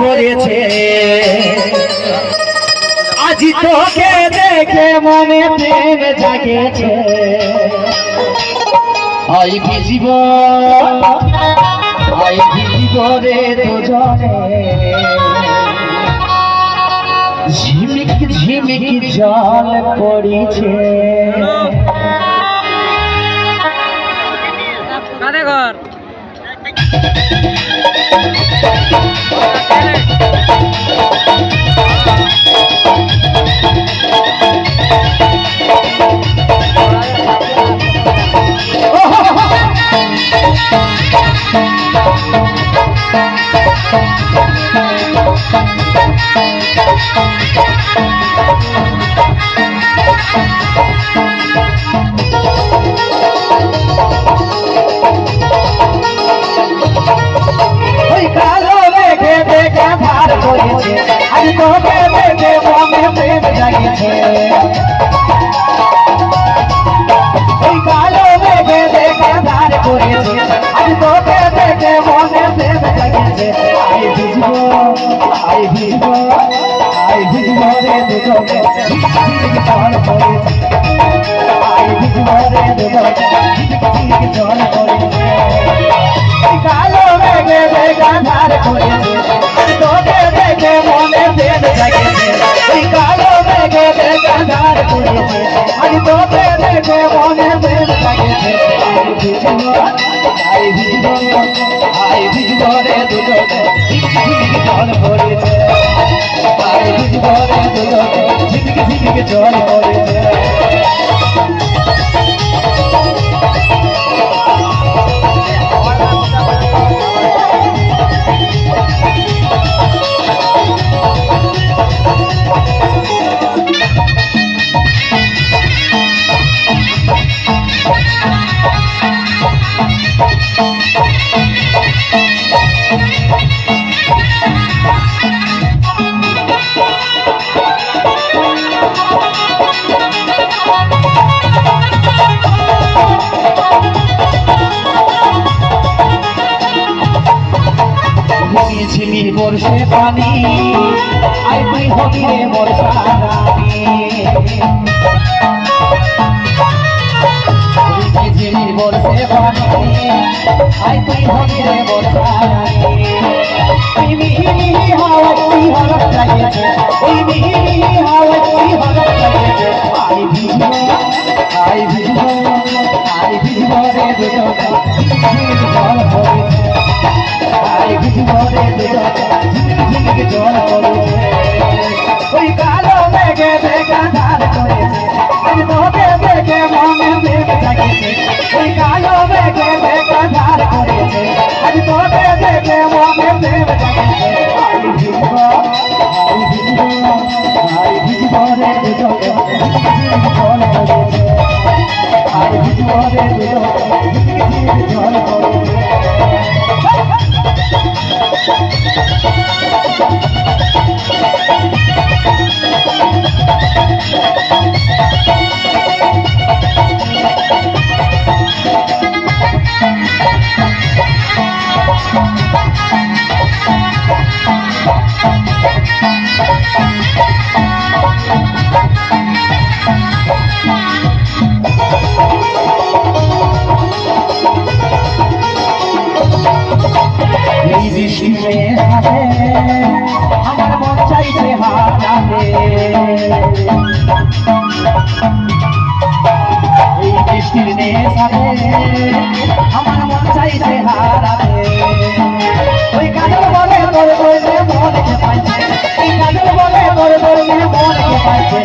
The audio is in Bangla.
করেছে। আজ তোকে দেখে মনে প্রেম জাগেছে। আই ভিজিব আই ভিজিব রে দুজনে। ঝিমিক ঝিমিক জল পড়িছে। ঘর। জাগেছে ওই কালো মেঘে দেখে ভার করেছে, আজ তোকে দেখে মনে প্রেম জাগেছে আই ভিজবো আই ভিজবো আই ভিজবো রে দুজনে ঝিলিক জল পড়েছে আই ভিজবো রে দুজনে ঝিলিক জল পড়েছে কালো মেঘে মেঘা ধার করেছে আই ভিজব আই ভিজব রে দুজনে ঝিলিক জল পড়েছে আই ভিজব রে দুজনে ঝিলিক জল পড়েছে ঝিমি বর্ষে পানি, আই তুই হবি রে বর্ষা ঝিমি বর্ষে পানি, আই তুই হবি বর্ষা ওই মিহি হাওয়া তুই হরক লাগিয়েছে। ওই মিহি হাওয়া তুই হরক 的高高。আমার মন চাইছে হারাতে এই বৃষ্টির নেশাতে আমার